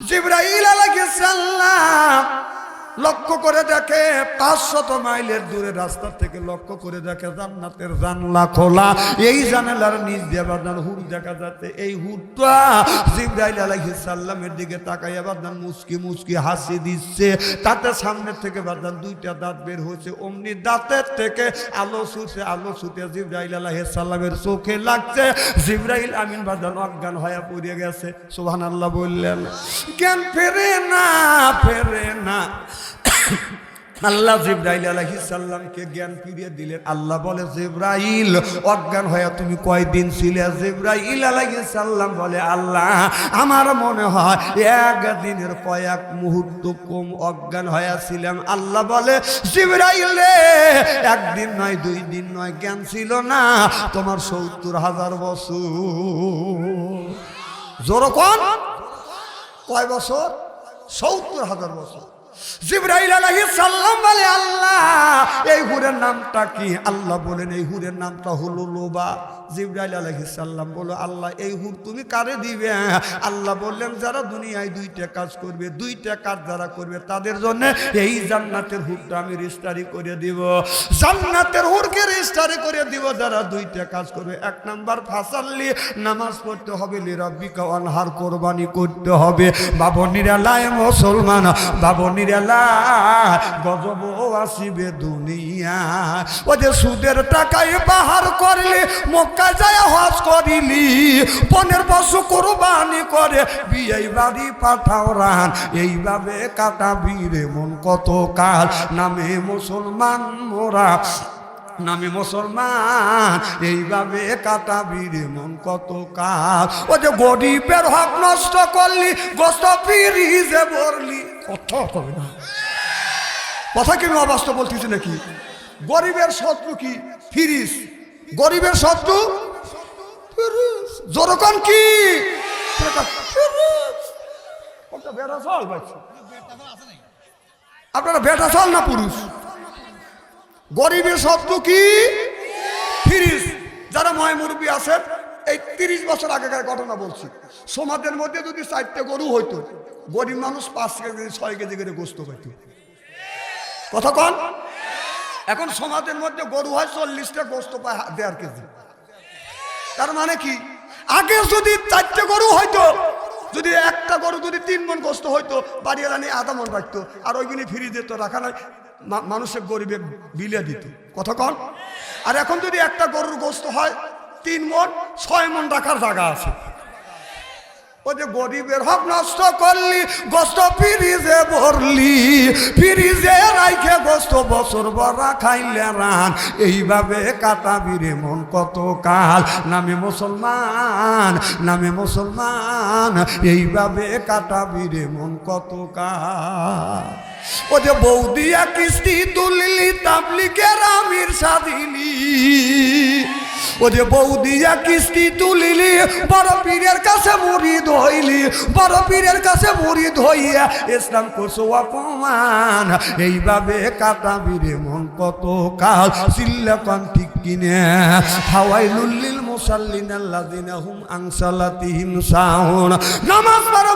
জিব্রাইল আলাইহিস সালাম লক্ষ্য করে দেখে, পাঁচশত মাইলের দূরে রাস্তা থেকে লক্ষ্য করে দেখে জান্নাতের জানলা খোলা। এই জানালার দিয়ে বাদান হুর দেখা যাচ্ছে। এই হুরটা জিব্রাইল আলাইহিস সালামের দিকে তাকাইয়া বাদান মুসকি মুসকি হাসি দিচ্ছে। তাতে সামনে থেকে বাদান দুইটা দাঁত বের হয়েছে। অমনি দাঁতের থেকে আলো ছুটে আলো ছুটে জিব্রাইল আলাইহিস সালামের চোখে লাগছে। জিব্রাইল আমিন বাদান অজ্ঞান হয়ে পড়ে গেছে। সুবহানাল্লাহ বললেন জ্ঞান ফেরে না ফেরে না? আল্লাহ জিব্রাইল আলাইহিস সালামকে জ্ঞান ফিরিয়ে দিলেন। আল্লাহ বলে, জিব্রাইল, অজ্ঞান হয়ে তুমি কয়দিন ছিলে? জিব্রাইল আলাইহিস সালাম বলে, আল্লাহ, আমার মনে হয় একদিনের কয়েক মুহূর্ত কম অজ্ঞান হয়ে ছিলাম আল্লাহ বলে, জিব্রাইল রে, একদিন নয়, দুই দিন নয়, জ্ঞান ছিল না। তোমার সত্তর হাজার বছর। জোর কয় বছর? সত্তর হাজার বছর। জিব্রাইল সালাম বলে, আল্লাহ, এই হুরের নামটা কি? আল্লাহ বলেন, এই হুরের নামটা হলো লোবা। জিব্রাইল সালাম বলো, আল্লাহ, এই হুর তুমি কারে দিবে? আল্লাহ বললেন, যারা দুনিয়ায় দুইটা কাজ করবে, দুইটা কাজ যারা করবে, তাদের জন্য এই জান্নাতের হুরটা আমি রেজিস্টারি করে দিব। জান্নাতের হুরকে রেজিস্টারি করে দিব, যারা দুইটা কাজ করবে। এক নাম্বার, ফাসাল্লি, নামাজ পড়তে হবে, লিরাব্বিকা অনহার কোরবানি করতে হবে। বাবনিরা লায় মুসলমান, বাবনিরা গজব আসিবে দুনিয়া। ও যে সুদের টাকায় বাহার করলে, মক্কা যায় হজ করিলি। পনেরো বছর কোরবানি করে বিয়ে বাড়ি পাঠাও রান। এইভাবে কাটাবি রে মন কত কাল। নামে মুসলমান মোরা নামে মুসলমান, এইভাবে কাটাবি রে মন কত কাল ও যে গরিবের হক নষ্ট করলি, গোস্ত ফিরিজে ভরলি। কথা কবে না। কথা কি অবাস্তব বলতেছি নাকি? গরিবের শত্রু কি? ফিরিস গরিবের শত্রু? জোরকম কি। আপনারা বেটা চল না পুরুষ? গরিবের শব্দ কি? ফিরিস যারা ময় মুরব্বী আছেন এই তিরিশ বছর আগেকার ঘটনা বলছি। সমাজের মধ্যে যদি চারটে গরু হইতো, গরিব মানুষ পাঁচ কেজি, ছয় কেজি করে গোস্ত পাইত কথা কন? এখন সমাজের মধ্যে গরু হয় চল্লিশটা, গোস্ত পায় দেড় কেজি। তার মানে কি? আগে যদি চারটে গরু হইতো, যদি একটা গরু যদি তিন মন গোস্ত হইতো, বাড়িওয়ালা নিয়ে আধা মন রাখতো, আর ওইগুলি ফিরিয়ে দিত রাখা নাই। মা- মানুষের গরিবে বিলে দিত। কথা কন? আর এখন যদি একটা গরুর গোস্ত হয়, তিন মন, ছয় মন রাখার জায়গা আছে। ও যে গরিবের হক নষ্ট করলি, গোস্ত ফিরিজে ভরলি, ফিরিজে রাইখে গোস্ত বছর বড়া খাইলে রান। এইভাবে কাটাবি রে মন কত কাল, নামে মুসলমান নামে মুসলমান। এইভাবে কাটাবি রে মন কত কাল। ও যে বৌদিয়া কিস্তি তুললি তাবলিকের আমির সাদিলি ও যে বৌদিয়া কিস্তি তুলিলি, বড় পীরের কাছে মুড়ি ধইলি বড় পীরের কাছে মুড়ি ধইয়া ইসলাম করছ অপমান। এইভাবে কাটাবি রে মন কত কাল, সিল্লাকান ঠিক কিনে হাওয়াই লুল্লিল মুসাল্লিন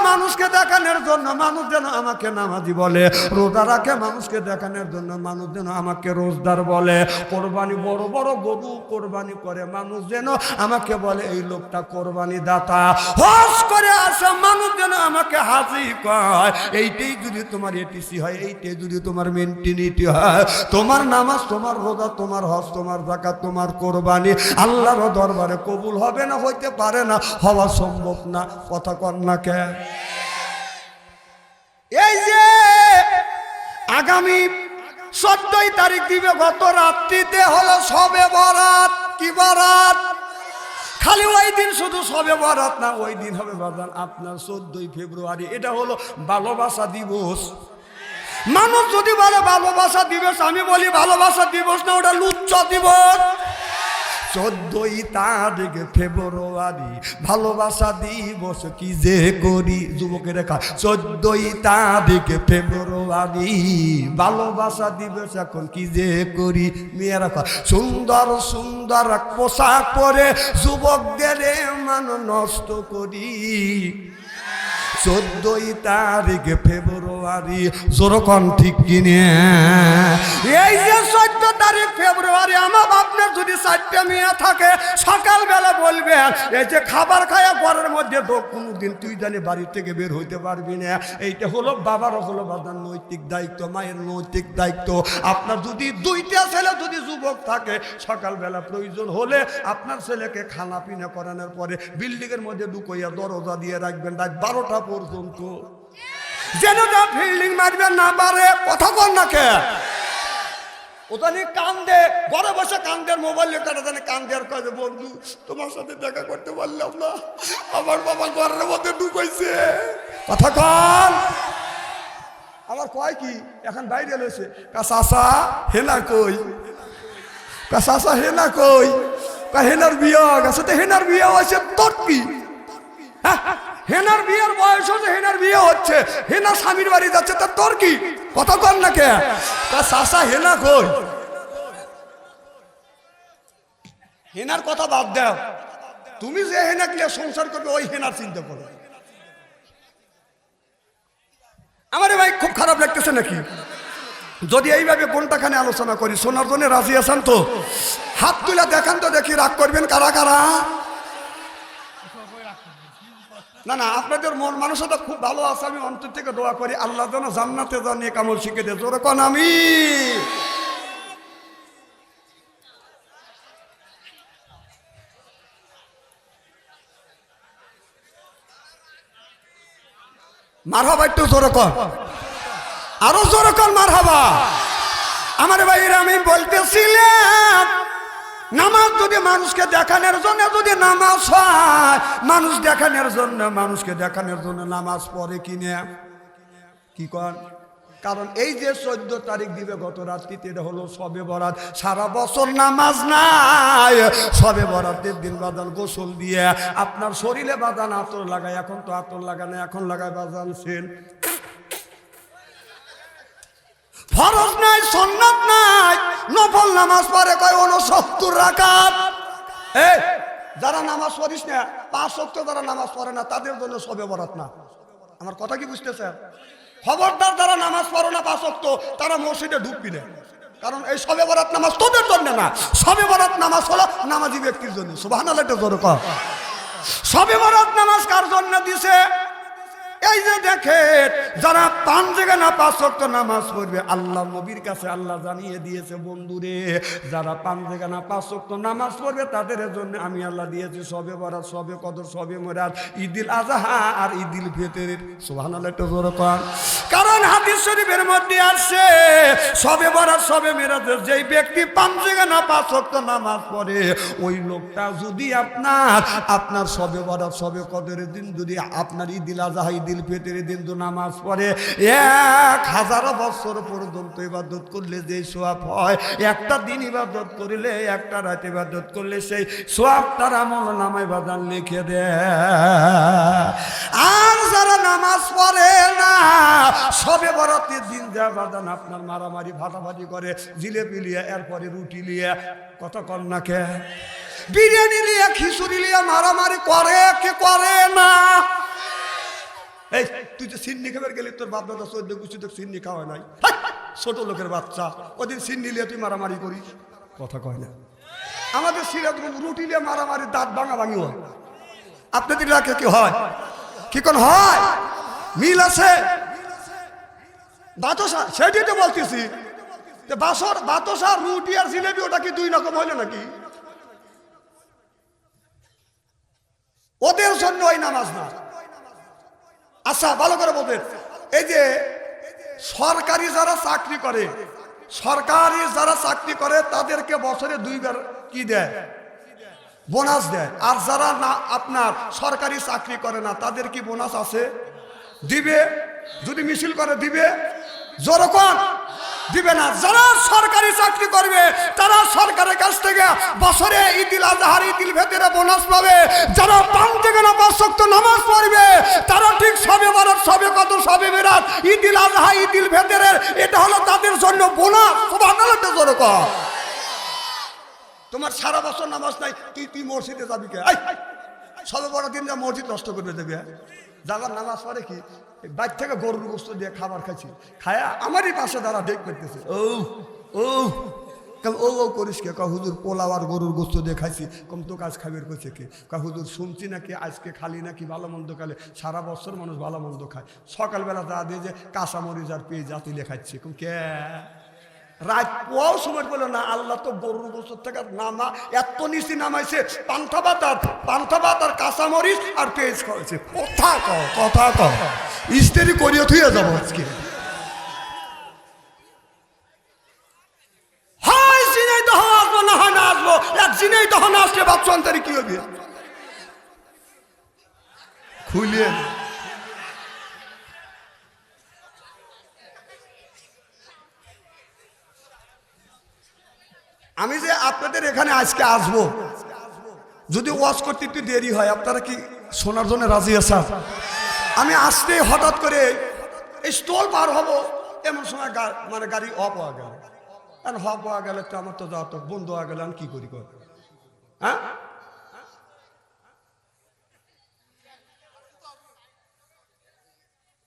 মানুষকে দেখানোর জন্য মানুষ যেন আমাকে নামাজি বলে। রোজা রাখে মানুষকে দেখানোর জন্য মানুষ যেন আমাকে রোজদার বলে। কোরবানি বড় বড় গরু কোরবানি করে, মানুষ যেন আমাকে বলে, এই লোকটা কোরবানি দাতা হস করে আসা মানুষ যেন আমাকে হাসি কয়। এইটাই যদি তোমার এটিসি হয়, এইটাই যদি তোমার মেন্টিনিটি হয়, তোমার নামাজ, তোমার রোজা, তোমার হজ, তোমার জাকাত তোমার কোরবানি, আল্লাহর দরবারে কবুল হবে না, হইতে পারে না, হওয়া সম্ভব না, কথা কর না কে? এই যে আগামী চোদ্দই তারিখ দিবে, গত রাত্রিতে হলো সবে বরাত। কি বরাত? খালি ওই দিন শুধু সবে বরাত না, ওই দিন হবে বাজান আপনার চোদ্দই ফেব্রুয়ারি। এটা হলো ভালোবাসা দিবস। মানুষ যদি বলে ভালোবাসা দিবস, আমি বলি ভালোবাসা দিবস না, ওটা লুচ্চ দিবস। চোদ্দই তারিখ ফেব্রুয়ারি, ভালোবাসা দিবস কি যে করি? যুবকের রেখা, চোদ্দই তারিখ ফেব্রুয়ারি, ভালোবাসা দিবস এখন কি যে করি? মেয়েরা সুন্দর সুন্দর পোশাক পরে যুবকদের মান নষ্ট করি। চোদ্দই তারিখ ফেব্রুয়ারি, জোরকন ঠিক কিনে। এই যে চোদ্দ তারিখ ফেব্রুয়ারি, আমার আপনার যদি চারটে মেয়ে থাকে, সকালবেলা বলবেন এই যে খাবার খায়া, ঘরের মধ্যে ঢোক, কোনোদিন তুই জানি বাড়ি থেকে বের হইতে পারবি না। এইটা হলো বাবার হলো বাবার নৈতিক দায়িত্ব, মায়ের নৈতিক দায়িত্ব। আপনার যদি দুইটা ছেলে যদি যুবক থাকে, সকালবেলা প্রয়োজন হলে আপনার ছেলেকে খানা পিনা করানোর পরে বিল্ডিংয়ের মধ্যে ঢুকইয়া দরজা দিয়ে রাখবেন, রাত বারোটা পর্যন্ত। যেন যা ফিল্ডিং মারবেন না পারে কথা বল না কে? ওখানে কান্দে ঘরে বসে কান্দের মোবাইল কাটা জানে কান্দে আর কয়ে যে, বন্ধু তোমার সাথে দেখা করতে পারলাম না। আমার বাবা ঘরের মধ্যে ঢুকাইছে। কথা কন। আমার কয় কি এখন বাইরে লইছে কাসাসা হেনা কই? কাসাসা হেনা কই? কা হেনার বিয়া গেছে। তো হেনার বিয়া হয়েছে তোর কি? হ্যাঁ? হেনার বিয়ের বয়স হচ্ছে হেনার বিয়ে হচ্ছে। হেনা স্বামীর বাড়ি যাচ্ছে, তা তোর কি? কথা কর না কে? তা সাসা, হেনা কই? হেনার কথা বাদ দাও তুমি যে হেনা কিলে সংসার করবে, ওই হেনার চিন্তা করো। আমারে ভাই খুব খারাপ লাগতেছে নাকি? যদি এইভাবে কোনটাখানে আলোচনা করি শোনার জন্য রাজি আছেন তো? হাত তুলে দেখান তো দেখি রাগ করবেন কারা কারা? না না, আপনাদের মন মানুষটা খুব ভালো আছে, আমি অন্তর থেকে দোয়া করি, আল্লাহ যেন জান্নাতে জানিয়ে কামল শিখে দে জোরে কন আমি মার হবা একটু জোরে কর আরও জোরে কর মার হবা আমার ভাইয়ের, আমি বলতেছিলাম নামাজ যদি মানুষকে দেখানোর জন্য যদি নামাজ হয়, মানুষ দেখানোর জন্য, মানুষকে দেখানোর জন্য নামাজ পড়ে কিনে কি কর কারণ এই যে চোদ্দ তারিখ দিবে গত রাত্রিতে, এটা হলো সবে বরাত। সারা বছর নামাজ নাই। সবে বরাতের দিন বাদান গোসল দিয়ে আপনার শরীরে বাদান আতর লাগায়, এখন তো আতর লাগানো এখন লাগায় বাজান সেন। ফরজ নাই সন্ন্যত নাই। নফল নামাজ পড়ে কয় উনসত্তর রাকাত। এই যারা নামাজ পড়িস না, পাঁচ সপ্তাহ যারা নামাজ পড়ে না, তাদের জন্য সবে বরাত না। আমার কথা কি বুঝতেছে খবরদার যারা নামাজ পড়ো না পাঁচ সপ্তাহ, তারা মসজিদে ঢুকবি না। কারণ এই সবে বরাত নামাজ তোদের জন্য না। সবে বরাত নামাজ হলো নামাজি ব্যক্তির জন্য। সুবাহ জোর সবে বরাত নামাজ কার জন্য দিছে? এই যে দেখেন, যারা পান জেগে না, পাঁচ ওয়াক্ত নামাজ পড়বে, আল্লাহ নবীর কাছে আল্লাহ জানিয়ে দিয়েছে, বন্ধুরে, যারা পান জেগে না, পাঁচ ওয়াক্ত নামাজ পড়বে, তাদের জন্য আমি আল্লাহ দিয়েছি, সবে বরাত, সবে কদর, সবে মরাত, ঈদিল আজহা আর ঈদিল জোরে কর কারণ হাদিস শরীফের মধ্যে আসছে সবে বরাত, সবে মেরাজের যেই ব্যক্তি পান জেগে না, পাঁচ ওয়াক্ত নামাজ পড়ে, ওই লোকটা যদি আপনার আপনার সবে বরাত, সবে কদরের দিন যদি আপনার ঈদিল আজহা ঈদিল ফিতরের দিন তো নামাজ পড়ে। এক হাজার বছর পর্যন্ত ইবাদত করলে যে সোয়াব হয়, একটা দিন ইবাদত করলে, একটা রাত ইবাদত করলে সেই সোয়াব তার আমল নামায় বাদান লিখে দেয় আর যারা নামাজ পড়ে না, সবে বরাতের দিন যা বাজান আপনার মারামারি ফাটাফাটি করে জিলেপি লিয়ে এরপরে রুটি লিয়ে কত কন্যাকে বিরিয়ানি লিয়ে, খিচুড়ি লিয়ে মারামারি করে, কে করে না? এই, তুই যে সিন্নি খাবার গেলি, তোর বাপ দাদা চোদ্দ গুছি তো সিন্নি খাওয়া নাই। ছোট লোকের বাচ্চা, ওদিন সিন্নি লিয়ে তুই মারামারি করিস। কথা কয় না। আমাদের সিরাজ রুটি লিয়ে মারামারি, দাঁত ভাঙা ভাঙি হয়। আপনাদের এলাকায় কি হয়? কি কোন হয়? মিল আছে? বাতসা, সেটাই তো বলতেছি। বাসর, বাতসা, রুটি আর জিলেবি ওটা কি দুই রকম হইল নাকি? ওদের জন্য ওই নামাজ না। আচ্ছা ভালো করে বলবেন। এই যে সরকারি যারা চাকরি করে, সরকারি যারা চাকরি করে, তাদেরকে বছরে দুইবার কি দেয়? বোনাস দেয়। আর যারা না, আপনার সরকারি চাকরি করে না, তাদের কি বোনাস আছে? দিবে? যদি মিছিল করে, দিবে? জোরকম দিবে না। যারা সরকারি চাকরি করবে, তারা সরকারের কাছ থেকে বছরে ইদিল আজহার ইদিল ভেতরে বোনাস পাবে। যারা পান থেকে না নামাজ পড়বে, তারা ঠিক সবে বরাত সবে কত সবে বেরাত। ইদিল আজহা ইদিল ভেতরের এটা হলো তাদের জন্য বোনাস। সুবহানাল্লাহ জোরকম তোমার সারা বছর নামাজ নাই, তুই তুই মসজিদে যাবি কে? সবে বড় দিন যা মসজিদ নষ্ট করবে দেবে যাবার নামাজ পড়ে কি বাইর থেকে গরুর গোস্ত দিয়ে খাবার খাইছি। খায়া আমারই পাশে দাঁড়া ডেক করতেছে। ও ও ও ও করিস কে? কা হুজুর পোলাও আর গরুর গোস্ত দিয়ে খাইছি। কম তো কাজ খাবের করছে কে? কা হুজুর শুনছি নাকি আজকে খালি নাকি ভালো মন্দ খালে সারা বছর মানুষ ভালো মন্দ খায়। সকালবেলা যা দিয়ে যে কাঁচামরিচ আর পেয়ে জাতি লেখাচ্ছে কম কে? রাত পোয়াও সময় বলে, না, আল্লাহ তো গরুর গোসর থেকে নামা এত নিচে নামাইছে, পান্থা ভাত পান্থা ভাত কাঁচামরিচ আর পেঁয়াজ খাওয়াইছে। কথা কও কথা কও। ইস্তেরি করিয়ে থুয়ে যাব আজকে। আসব না কি খুলিয়ে আমি যে আপনাদের এখানে আজকে আসব, যদি ওয়াজ করতে একটু দেরি হয়, আপনারা কি শোনার জন্য রাজি আছেন? আমি আসতে হঠাৎ করে এই স্টল পার হব, এমন সময় মানে গাড়ি অফ হওয়া গেল। আর হপ হওয়া গেলে তো আমার তো যাওয়া তো বন্ধ হওয়া গেলে, আমি কি করি হ্যাঁ?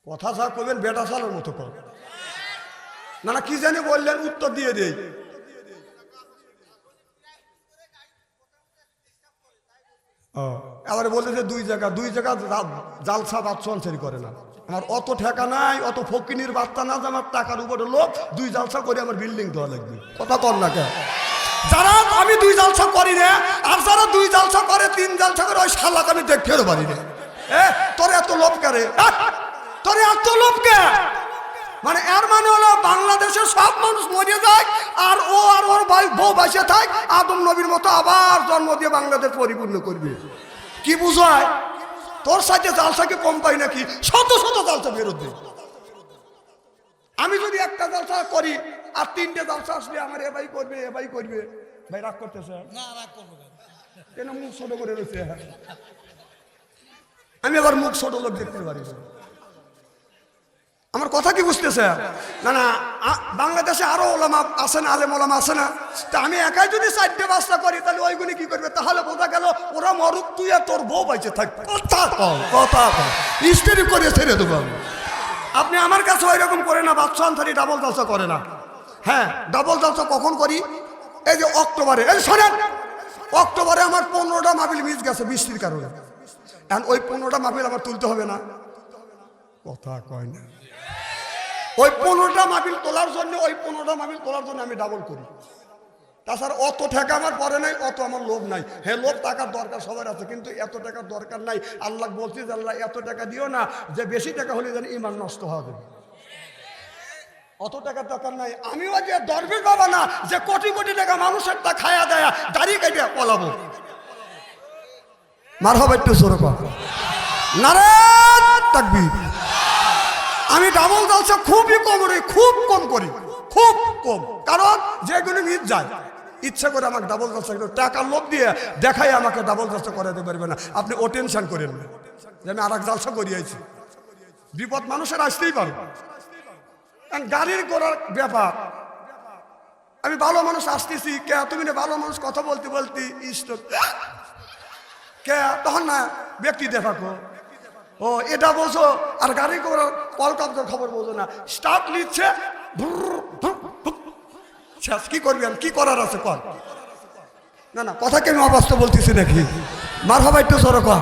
কথা যা করবেন বেটা সালের মতো কর। না না, কি জানি বললেন, উত্তর দিয়ে দেই। ও, এবারে বলতেছে দুই জায়গা দুই জায়গা জালসা বাচ্চা অঞ্চল করে না। আমার অত ঠেকা নাই অত ফকিনির বার্তা না যে আমার টাকার উপরে লোক দুই জালসা করে আমার বিল্ডিং দেওয়া লাগবে। কথা কর না কেন? যারা আমি দুই জালসা করি না আর যারা দুই জালসা করে তিন জালসা করে ওই শালাকে আমি দেখতেও পারি না এ তোর এত লোভ করে তোর এত লোভ কে? মানে এর মানে হলো বাংলাদেশের সব মানুষ মরে যায় আর ও আর ওর ভাই বউ বাসে থাক আদম নবীর মতো আবার জন্ম দিয়ে বাংলাদেশ পরিপূর্ণ করবে। কি বুঝায়? তোর সাথে জালসাকে কম পাই নাকি? শত শত জালসা দে আমি যদি একটা জালসা করি আর তিনটে জালসা আসলে আমার এ ভাই করবে এ ভাই করবে। ভাই রাগ করতেছে? না রাগ করব কেন? মুখ ছোট করে রয়েছে? আমি আবার মুখ ছোট লোক দেখতে পারি। আমার কথা কি বুঝতেছে না না বাংলাদেশে আরও ওলামা আছে না, আলেম ওলামা আছে না? তা আমি একাই যদি চারটে বাস্তা করি, তাহলে ওইগুলি কি করবে? তাহলে বোঝা গেল ওরা মরুক, তুই আর তোর বউ বাইচে থাক। করে ছেড়ে দেবো আপনি আমার কাছে ওই রকম করে না, বাচ্চা আনসারি ডাবল জালসা করে না। হ্যাঁ ডাবল জালসা কখন করি? এই যে অক্টোবরে। এই শোনেন, অক্টোবরে আমার পনেরোটা মাহফিল মিস গেছে বৃষ্টির কারণে। এখন ওই পনেরোটা মাহফিল আমার তুলতে হবে না। কথা কয় না। ওই পনেরোটা মাহফিল তোলার জন্য, ওই পনেরোটা মাহফিল তোলার জন্য আমি ডাবল করি। তাছাড়া অত টাকা আমার পরে নাই, অত আমার লোভ নাই। হ্যাঁ লোভ টাকার দরকার সবার আছে, কিন্তু এত টাকার দরকার নাই। আল্লাহ বলছি যে, আল্লাহ, এত টাকা দিও না, যে বেশি টাকা হলে যেন ইমান নষ্ট হবে। অত টাকার দরকার নাই। আমিও যে দরবেশ বাবা না, যে কোটি কোটি টাকা মানুষের তা খায়া দেয়া দাঁড়িয়ে কেটে পলাবো। মার হবে একটু সরো নারে তাকবীর। আমি ডাবল জালসা খুবই কম করি, খুব কম করি, খুব কম। কারণ যেগুলো মিট যায়, ইচ্ছা করে আমাকে ডাবল জালসা করে টাকার লোভ দিয়ে দেখাই আমাকে ডাবল জালসা করাতে পারবে না। আপনি ও টেনশন করেন না, যে আমি আর এক জালসা করিয়েছি। বিপদ মানুষের আসতেই কারণ গাড়ির করার ব্যাপার। আমি ভালো মানুষ আসতেছি, কে তুমি না ভালো মানুষ কথা বলতে বলতে ইষ্ট কে? তখন না, ব্যক্তি দেখাকো ও এটা বোঝো আর গাড়ি করার কলকাতার খবর বোঝো না। স্টার্ট নিচ্ছে ভুর, ভুর। শেষ কি কি করার আছে কর। না না কথা কেন অবাস্তব বলতেছি নাকি? মার হবা একটু সরো কর।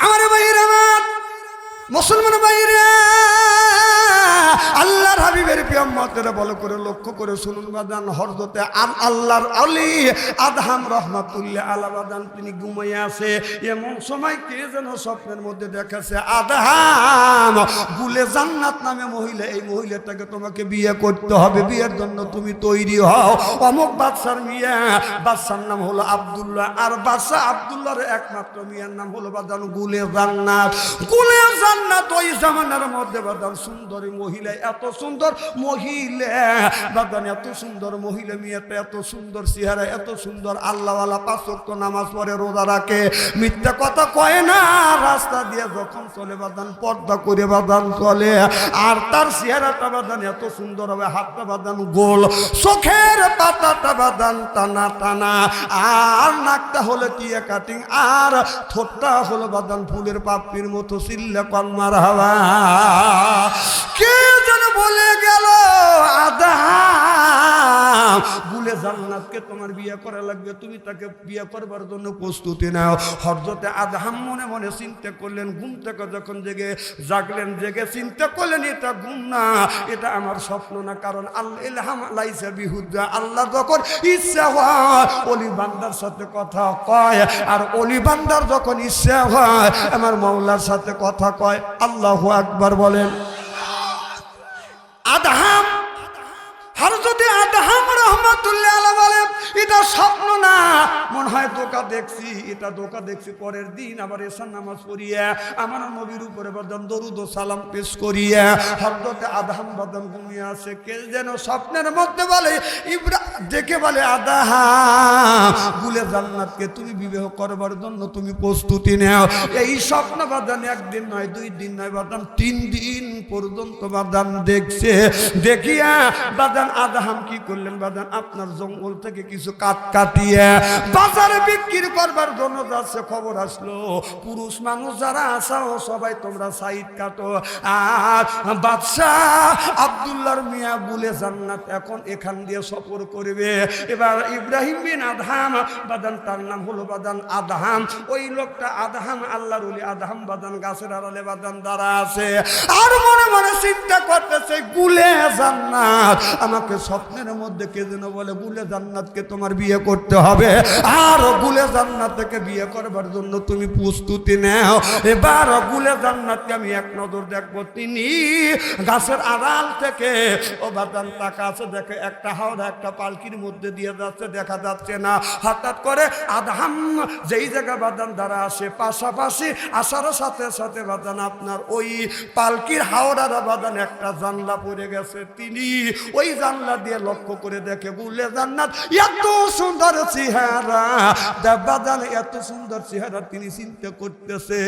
আমার ভাইয়ের আমার মুসলমান ভাইয়েরা হাবিবের পিয়াম্মতেরা বলো করে, লক্ষ্য করে শুনুন বাদান হরদতে আম আল্লাহর আলী আদহাম রহমাতুল্লাহ আল্লাহ বাদান, তিনি ঘুমাইয়ে আছে। এমন সময় কে যেন স্বপ্নের মধ্যে দেখাছে আদহাম গুলে জান্নাত নামে মহিলা, এই মহিলাটাকে তোমাকে বিয়ে করতে হবে, বিয়ের জন্য তুমি তৈরি হও। অমুক বাদশার মিয়া, বাদশার নাম হলো আব্দুল্লাহ, আর বাদশাহ আব্দুল্লাহর একমাত্র মিয়ার নাম হলো বাদান গুলে জান্নাত। গুলে জান্নাত ওই জামানার মধ্যে বাদান, সুন্দরী মহিলা, এত সুন্দর মহিলা। বাদান এত সুন্দর মহিলা মেয়েটা, এত সুন্দর চেহারা, এত সুন্দর আল্লাহওয়ালা পাঁচক্ত নামাজ পড়ে, রোজা রাখে। মিথ্যা কথা কয় না, রাস্তা দিয়ে যখন চলে বাদান পর্দা করে বাদান চলে। আর তার চেহারাটা বাদান এত সুন্দর হবে, হাতটা বাদান গোল, চোখের পাতাটা বাদান টানা টানা। আর নাকটা হলো টিয়া কাটিং আর ঠোঁটটা হলো বাদান ফুলের পাপড়ির মতো সিল্লে কলমার হাওয়া। কে যেন বলে গেল আদা ভুলে জান্নাতকে তোমার বিয়ে করা লাগবে, তুমি তাকে বিয়ে করবার জন্য প্রস্তুতি নাও। হরজতে আদহাম মনে মনে চিন্তা করলেন, ঘুম থেকে যখন জেগে জাগলেন, জেগে চিন্তা করলেন, এটা ঘুম না, এটা আমার স্বপ্ন না। কারণ আল্লাহ ইলহাম লাইসা বিহুদ্দা আল্লাহ যখন ইচ্ছা হয়, অলি বান্দার সাথে কথা কয়। আর অলি বান্দার যখন ইচ্ছা হয়, আমার মৌলার সাথে কথা কয়। আল্লাহু আকবার বলেন। দেখছি, এটা দোকা দেখছি, পরের দিন আবার এসার নামাজ পড়িয়া, আমার নবীর উপরে বাদাম দরুদ সালাম পেশ করিয়া হরদতে আদহাম বাদাম ঘুমিয়ে আসে কে যেন স্বপ্নের মধ্যে বলে, ইব্রা দেখে বলে, আদাহাম, ভুলে জান্নাতকে তুমি বিবাহ করবার জন্য তুমি প্রস্তুতি নাও। এই স্বপ্ন বাদান একদিন নয়, দুই দিন নয় বাদাম তিন দিন পর্যন্ত বাদান দেখছে। দেখিয়া বাদান আদাহাম কি করলেন? বাদান আপনার জঙ্গল থেকে কিছু কাঠ কাটিয়ে, বাজারে বিক্রি করবার জন্য যাচ্ছে খবর আসলো। পুরুষ মানুষ যারা আসাও সবাই তোমরা সাইড কাটো। আর বাদশাহ আব্দুল্লাহর মিয়া বুলে, জান্নাত এখন এখান দিয়ে সফর করবে। এবার ইব্রাহিম বিন আদহাম বাদান, তার নাম হলো বাদান আদহাম। ওই লোকটা আদহাম, আল্লাহর উলি আদহাম বাদান, গাছের আড়ালে বাদান দ্বারা আছে। আর মনে মনে চিন্তা করতেছে, গুলে জান্নাত। আমাকে স্বপ্নের মধ্যে কে যেন বলে, গুলে জান্নাতকে তোমার বিয়ে করতে হবে। আর গুলে জান্নাত থেকে বিয়ে করবার জন্য তুমি প্রস্তুতি নাও। এবার গুলে জান্নাতকে আমি এক নজর দেখব। তিনি গাছের আড়াল থেকে ও বাদান টাকা আছে দেখে একটা হাওড়া, একটা পালকির মধ্যে দিয়ে যাচ্ছে, দেখা যাচ্ছে না। হঠাৎ করে আধাম, যেই জায়গা বাদান দ্বারা আসে, পাশাপাশি আসার সাথে সাথে বাদান আপনার ওই পালকির হাওড়ার বাদান একটা জানলা পড়ে গেছে। তিনি ওই জানলা দিয়ে লক্ষ্য করে দেখে, বললে, জান্নাত, এত সুন্দর চেহারা। বাদান এত সুন্দর চেহারা তিনি চিন্তা করতেছে।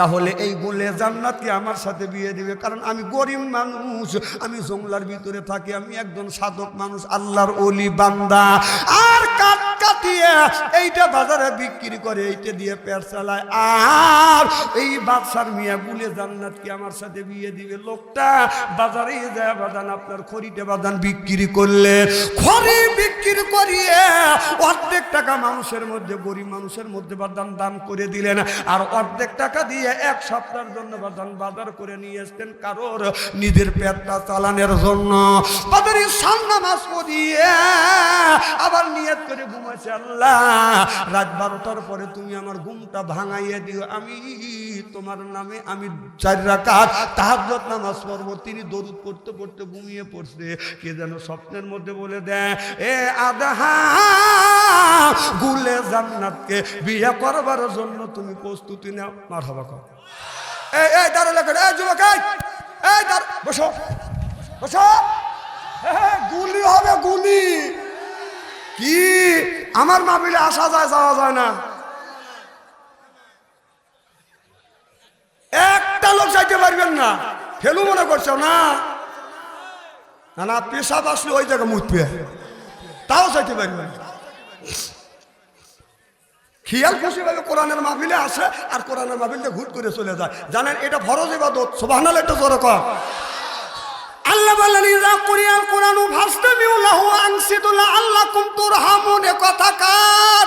তাহলে এই বলে জান্নাতকে আমার সাথে বিয়ে দিবে, কারণ আমি গরিব মানুষ, আমি জংলার ভিতরে থাকি, আমি একজন সাধক মানুষ, আল্লাহর অলি বান্দা। আর কাট কাটিয়ে এইটা বাজারে বিক্রি করে এইটা দিয়ে পেট চালায়। আর এই বাদশার মিয়া বলে জান্নাতকে আমার সাথে বিয়ে দিবে? লোকটা বাজারে যায় বাদান, আপনার খড়িতে বাদান বিক্রি করলে। খড়ি বিক্রি করিয়ে অর্ধেক টাকা মানুষের মধ্যে, গরিব মানুষের মধ্যে বাদান দান করে দিলেন। আর অর্ধেক টাকা দিয়ে এক সপ্তাহের জন্য বাদান বাজার করে নিয়ে এসতেন কারোর নিজের পেটটা চালানোর জন্য। বাজারে সামনা মাস পরিয়ে আবার নিয়ত করে ঘুমাইছে আল্লাহ রাত বারোটার পরে তুমি আমার ঘুমটা ভাঙাইয়ে দিও। আমি তোমার নামে আমি চার রাকাত তাহাজ্জত নামাজ পড়ব। তিনি দরুদ পড়তে পড়তে ঘুমিয়ে পড়ছে। কে যেন স্বপ্নের মধ্যে বলে দেয়, এ আদাহা, গুলে জান্নাতকে বিয়ে করবার জন্য তুমি প্রস্তুতি নাও। মার হবা কর এই এই, দাঁড়া লেখা এই যুবক, এই দাঁড়, বসো বসো। গুলি হবে, গুলি। কি? আমার মাহফিলে আসা যায়, যাওয়া যায় না। একটা লোক চাইতে পারবেন না। ফেলু মনে করছ না? না না, পেশাব আসলে ওই জায়গায় মুতবে তাও চাইতে পারবেন। খেয়াল খুশি ভাবে কোরআনের মাহফিলে আসে, আর কোরআনের মাহফিলে ঘুট করে চলে যায়। জানেন, এটা ফরজ ইবাদত। সুবহানাল একটু জোরে কর আল্লাহ বললেন ইজা কুরিয়াল কোরআনু ফাসতামিউ লাহু আনসিতু লাআল্লাকুম তুরহামুন কথা কার?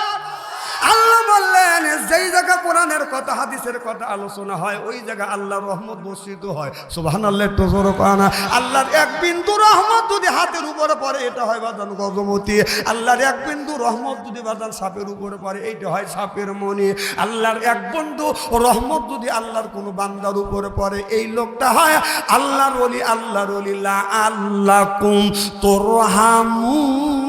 আল্লাহ বললেন, যেই জায়গা কোরআনের কথা, হাদিসের কথা আলোচনা হয়, ওই জায়গা আল্লাহর রহমত বর্ষিত হয়। সুবহানাল্লাহ, একটু জোরে কর না। আল্লাহর এক বিন্দু রহমত যদি হাতের উপরে পড়ে, এটা হয় বাদান গজমতি আল্লাহর এক বিন্দু রহমত যদি বাদান সাপের উপরে পড়ে, এইটা হয় সাপের মনি আল্লাহর এক বন্ধু রহমত যদি আল্লাহর কোনো বান্দার উপরে পড়ে, এই লোকটা হয় আল্লাহর ওলি আল্লাহর ওলি, লা আল্লাহ কুম তোরহামু তাহলে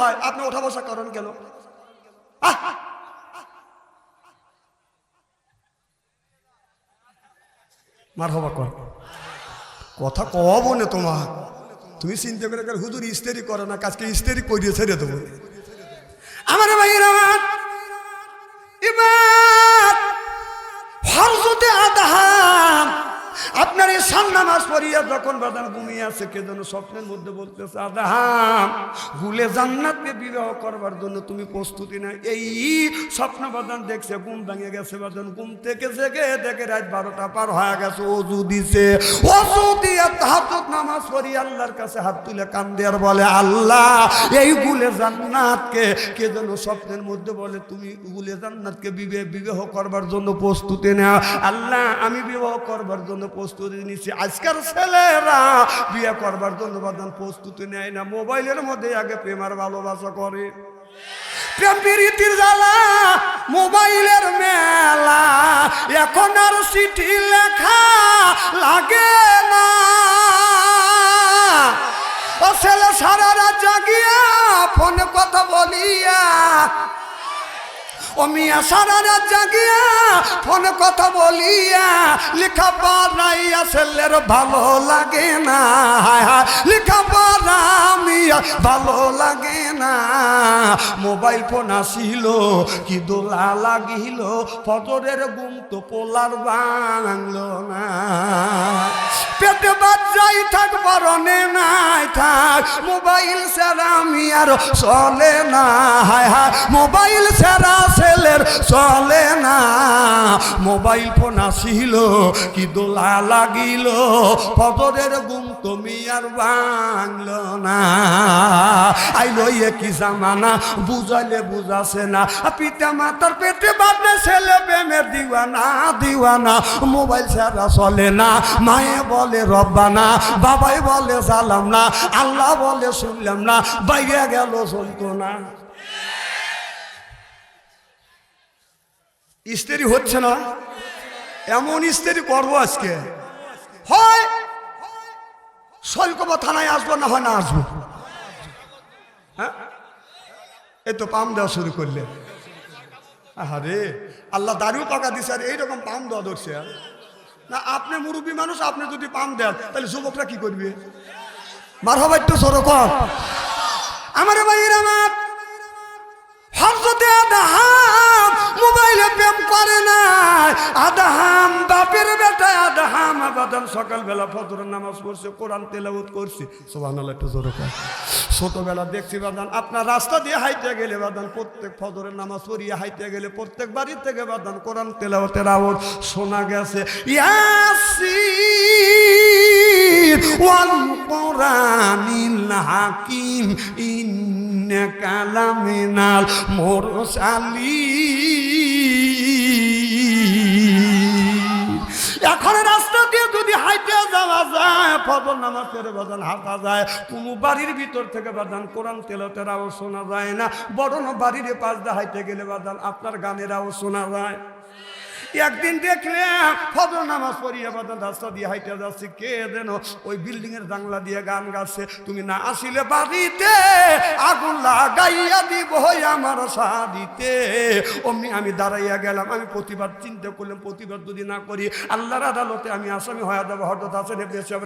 হয়, আপনি ওঠা বসা করেন কেন? কথা কব না তোমার। তুমি চিন্তা করে হুজুর ইস্তেরি করে না, কাজকে ইস্তেরি করিয়ে ছেড়ে দেবো। আমার ভাইয়ের আমার আপনার এই সান্নামাজ পড়িয়া যখন বাদান ঘুমিয়ে আছে, কে যেন স্বপ্নের মধ্যে বলতেছে আদাহাম গুলে জান্নাতকে বিবাহ করবার জন্য তুমি প্রস্তুতি না এই স্বপ্ন বাদান দেখছে, ঘুম ভেঙে গেছে বাদান ঘুম থেকে জেগে দেখে রাত বারোটা পার হয়ে গেছে, অজু দিছে। অজু দিয়ে হাতত নামাজ পড়ি, আল্লাহর কাছে হাত তুলে কান্দে আর বলে, আল্লাহ, এই গুলে জান্নাতকে কে যেন স্বপ্নের মধ্যে বলে, তুমি গুলে জান্নাতকে বিবাহ বিবাহ করবার জন্য প্রস্তুতি নেওয়া আল্লাহ, আমি বিবাহ করবার জন্য প্রস্তুতি নিচ্ছি। আজকাল ছেলেরা বিয়ে করবার জন্য বাদান প্রস্তুতি নেয় না। মোবাইলের মধ্যে আগে প্রেমার ভালোবাসা করে। মোবাইলের মেলা। এখন আর চিঠি লেখা লাগে না। ছেলে সারা রাত জাগিয়া ফোনে কথা বলিয়া ও মিয়া সারা রাত জাগিয়া ফোনে কথা বলিয়া লেখা পড়াইয়া ছেলের ভালো লাগে না। লেখা পড়া ভালো লাগে না। মোবাইল ফোন আসিল, কি দোলা লাগিল, ফজরের গুম তো পোলার বাংলো না। পেটে বাচ্চাই থাক বরণে নাই থাক, মোবাইল ছাড়া আমি আর চলে না। হায় হায়, মোবাইল ছাড়া ছেলের চলে না। মোবাইল ফোন আসিল, কি দোলা লাগিল, ফজরের গুম তুমি আর বাংল না। আইলো ইয়ে কি জামানা, বুঝাইলে বুঝাছে না। পিতা মাতার পেটে বাদে ছেলে প্রেমের দিওয়ানা দিওয়ানা। মোবাইল ছাড়া চলে না। মায়ে বলে, রব্বানা। বাবাই বলে জালাম না। আল্লাহ বলে, শুনলাম না। বাইরে গেল চলতো না। স্ত্রী হচ্ছে না, এমন স্ত্রী করব আজকে। হয় শৈলকবা থানায় আসব, না হয় না আসব। হ্যাঁ? এই তো পাম দেওয়া শুরু করলে। আরে আল্লাহ দাঁড়িও টাকা দিছে, আর এইরকম পাম দেওয়া ধরছে। আর। না, আপনি মুরব্বী মানুষ, আপনি যদি পাম দেন, তাহলে যুবকরা কি করবে? মার হবার একটু সরো কর আমার ভাইয়ের আমার হরজতে আদাহাম মোবাইলে প্রেম করে না। আদাহাম বাপের বেটা আদাহাম আবাদান। সকালবেলা ফজরের নামাজ পড়ছে, কোরআন তেলাওত করছে। সোহানাল একটু জোরে ছোটবেলা দেখছি বাদান, আপনার রাস্তা দিয়ে হাইতে গেলে বাদান, প্রত্যেক ফজরের নামাজ পড়িয়ে হাইতে গেলে প্রত্যেক বাড়ি থেকে বাদান, কোরআন তেলাওতের আওয়াজ শোনা গেছে। ইয়াসিন ওয়াল কোরআনিল হাকিম, ইন্নাকা লামিনাল মুরসালিন। এখন রাস্তা দিয়ে যদি হাইটে যাওয়া যায়, ফজর নামাজ পড়ে বাজান হাঁটা যায়, কোনো বাড়ির ভিতর থেকে বাজান কোরআন তেলতের আওয়াজ শোনা যায় না। বড় বাড়ির পাশ দিয়ে হাইটে গেলে বাজান আপনার গানের আওয়াজ শোনা যায়। একদিন দেখলে ফজর নামাজ পড়িয়ে বাদান রাস্তা দিয়ে হাইটে যাচ্ছে, কে যেন ওই বিল্ডিং এর জানলা দিয়ে গান গাচ্ছে, তুমি না আসিলে বাড়িতে, আগুন লাগাইয়া দিব আমার শাদিতে অমনি আমি দাঁড়াইয়া গেলাম, আমি প্রতিবাদ চিন্তা করলাম, প্রতিবাদ যদি না করি, আল্লাহর আদালতে আমি আসামি হয়ে যাব হঠাৎ আসেন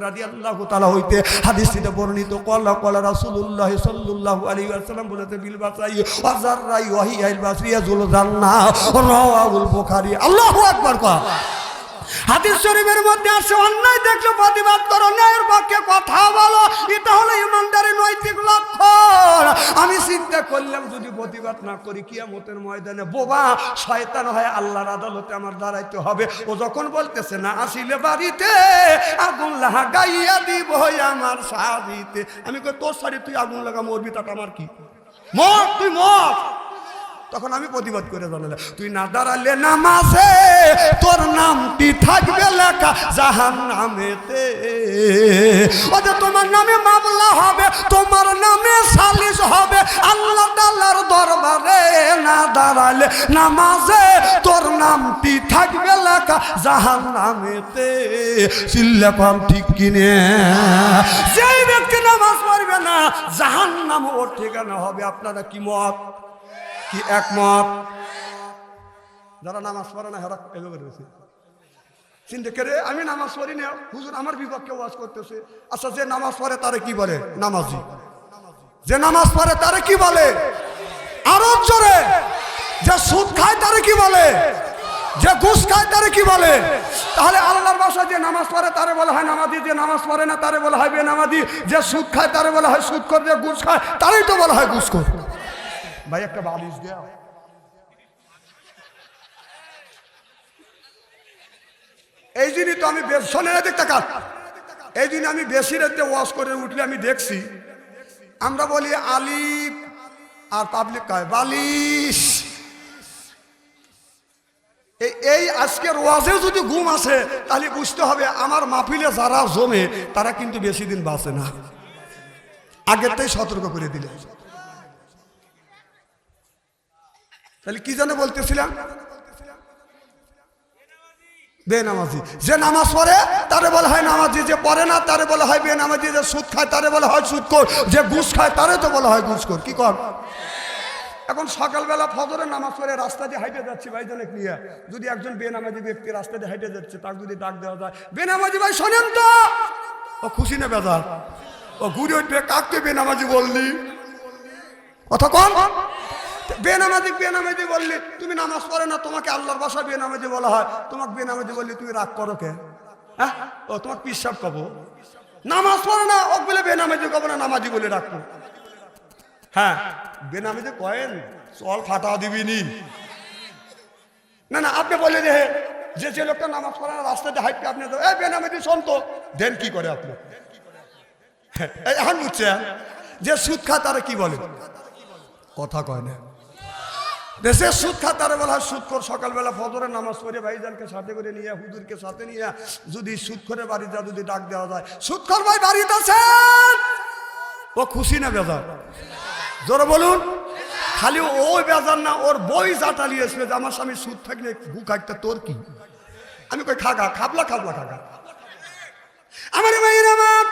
রাদি আল্লাহ তালা হইতে হাদিসটিতে বর্ণিত কল্লা কলা রাসুল্লাহ সাল্লাহ আলী আসসালাম বলেতে বিল বাসাই আজার রাই ওয়াহি আইল বাসরিয়া জুল জান্না রাওয়াহুল বুখারী, আল্লাহু আকবার কর হাদিস শরীফের মধ্যে আসে, অন্যায় প্রতিবাদ করো পক্ষে কথা বলো এটা হলো ইমানদারের নৈতিক লক্ষণ। আমি চিন্তা করলাম, যদি প্রতিবাদ না করি, কিয়ামতের ময়দানে বোবা শয়তান হয় আল্লাহর আদালতে আমার দাঁড়াইতে হবে। ও যখন বলতেছে, না, আসিলে বাড়িতে, আগুন লাগা গাইয়া দিব আমার সাদিতে আমি কই, তোর শাড়ি তুই আগুন লাগা মরবি তাটা আমার কি? মর, তুই মর। তখন আমি প্রতিবাদ করে জানালাম, তুই না দাঁড়ালে নামাজে তোর নামটি থাকবে লেখা জাহান নামেতে ওদের, তোমার নামে মামলা হবে, তোমার নামে সালিশ হবে। আল্লাহ তাল্লার দরবারে না দাঁড়ালে নামাজে তোর নামটি থাকবে লেখা জাহান নামেতে চিল্লা পাম ঠিক কিনে। যেই ব্যক্তি নামাজ পড়বে না জাহান নাম ওর ঠিকানা হবে। আপনারা কি মত? কি একমত? যারা নামাজ পড়ে না, হেরা এভাবে রয়েছে চিন্তা করে আমি নামাজ পড়ি না। হুজুর আমার বিপক্ষে ওয়াজ করতেছে। আচ্ছা যে নামাজ পড়ে তারে কি বলে? নামাজি। যে নামাজ পড়ে তারে কি বলে? আরও জোরে। যে সুদ খায় তারে কি বলে? যে ঘুষ খায় তারে কি বলে? তাহলে আল্লাহর বাসায় যে নামাজ পড়ে তারে বলা হয় নামাজি, যে নামাজ পড়ে না তারে বলা হয় বেনামাজি, যে সুদ খায় তারে বলা হয় সুদ কর, যে ঘুষ খায় তারই তো বলা হয় ঘুষ কর। ভাই, একটা বালিশ দেয়া এই জন্যই তো আমি শোনে না দেখতে কাজ এই জন্য আমি বেশি রাতে ওয়াশ করে উঠলে আমি দেখছি। আমরা বলি আলিফ, আর পাবলিক কয় বালিশ। এই- আজকের ওয়াজে যদি ঘুম আসে, তাহলে বুঝতে হবে আমার মাহফিলে যারা জমে, তারা কিন্তু বেশি দিন বাঁচে না। আগের থেকে সতর্ক করে দিলে তাহলে কি জানে বলতেছিলাম? বেনামাজি। যে নামাজ পড়ে, তারে বলা হয় নামাজি। যে পড়ে না, তারে বলা হয় বেনামাজি। যে সুদ খায়, তারে বলা হয় সুদখোর যে ঘুষ খায়, তারে তো বলা হয় ঘুষখোর কি কর? এখন সকালবেলা ফজরের নামাজ পড়ে রাস্তা দিয়ে হাইটে যাচ্ছি ভাইজনেক নিয়ে। যদি একজন বেনামাজি ব্যক্তি রাস্তা দিয়ে হাইটে যাচ্ছে, তাকে যদি ডাক দেওয়া যায়, বেনামাজি ভাই, শোনেন তো! ও খুশি না বেজার? ও ঘুরে উঠবে, কাককে বেনামাজি বললি? কথা কম? বেনামাজি বেনামাজি বললি তুমি নামাজ পড়ে না তোমাকে আল্লাহর বাসা বেনামাজি বলা হয়। তোমাকে বেনামাজি বললি তুমি রাগ করো কে? হ্যাঁ? ও তোমাকে পিসাব কব। নামাজ পড়ে না ও বলে বেনামাজি কব না নামাজি বলে করো। হ্যাঁ বেনামাজি কয়েন চল ফাটা দিবি নি। না না আপনি বলে যে যে যে লোকটা নামাজ পড়ে না রাস্তাতে হাইটকে আপনি তো, এই বেনামাজি শোন তো দেন কি করে আপনি? হ্যাঁ, এখন বুঝছে যে সুদ খা তারা কি বলে? কথা কয় না। দেশের সুদ খাতারে বলা সুদ কর, সকালবেলা ফজরের নামাজ পড়ে ভাইজানকে সাথে করে নিয়ে, হুজুরকে সাথে নিয়ে যদি সুদ করে বাড়ি যা যদি ডাক দেওয়া যায়, সুদ কর ভাই, বাড়িতে আছেন? ও খুশি না বেজার? জোরে বলুন। খালি ওই বেজার না, ওর বই জাটালি আসবে যে আমার স্বামী সুদ থাকলে ভু খাইতে তোর কি? আমি কই খাগা খাবলা খাবলা খাগা আমার ভাইয়ের আমার